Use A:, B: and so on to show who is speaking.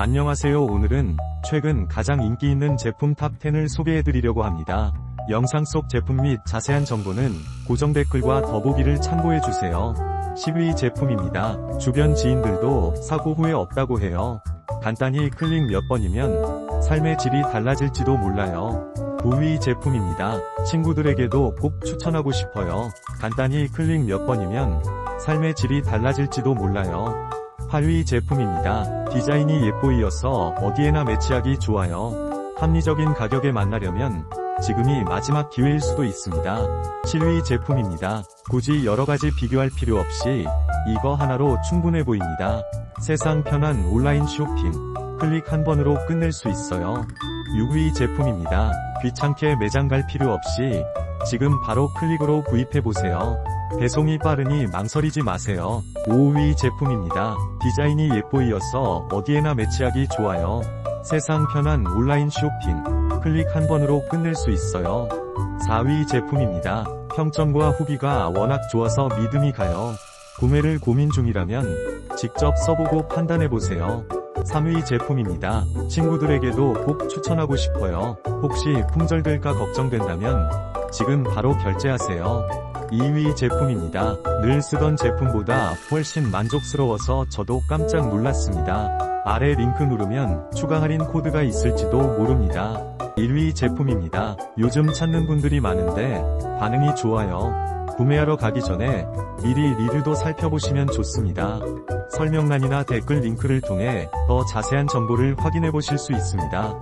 A: 안녕하세요 오늘은 최근 가장 인기 있는 제품 탑10을 소개해드리려고 합니다. 영상 속 제품 및 자세한 정보는 고정 댓글과 더보기를 참고해주세요. 10위 제품입니다. 주변 지인들도 사고 후에 없다고 해요. 간단히 클릭 몇 번이면 삶의 질이 달라질지도 몰라요. 5위 제품입니다. 친구들에게도 꼭 추천하고 싶어요. 간단히 클릭 몇 번이면 삶의 질이 달라질지도 몰라요. 8위 제품입니다. 디자인이 예뻐이어서 어디에나 매치하기 좋아요. 합리적인 가격에 만나려면 지금이 마지막 기회일 수도 있습니다. 7위 제품입니다. 굳이 여러가지 비교할 필요 없이 이거 하나로 충분해 보입니다. 세상 편한 온라인 쇼핑. 클릭 한 번으로 끝낼 수 있어요. 6위 제품입니다. 귀찮게 매장 갈 필요 없이 지금 바로 클릭으로 구입해보세요. 배송이 빠르니 망설이지 마세요. 5위 제품입니다. 디자인이 예뻐이어서 어디에나 매치하기 좋아요. 세상 편한 온라인 쇼핑. 클릭 한 번으로 끝낼 수 있어요. 4위 제품입니다. 평점과 후기가 워낙 좋아서 믿음이 가요. 구매를 고민 중이라면 직접 써보고 판단해보세요. 3위 제품입니다. 친구들에게도 꼭 추천하고 싶어요. 혹시 품절될까 걱정된다면 지금 바로 결제하세요. 2위 제품입니다. 늘 쓰던 제품보다 훨씬 만족스러워서 저도 깜짝 놀랐습니다. 아래 링크 누르면 추가 할인 코드가 있을지도 모릅니다. 1위 제품입니다. 요즘 찾는 분들이 많은데 반응이 좋아요. 구매하러 가기 전에 미리 리뷰도 살펴보시면 좋습니다. 설명란이나 댓글 링크를 통해 더 자세한 정보를 확인해 보실 수 있습니다.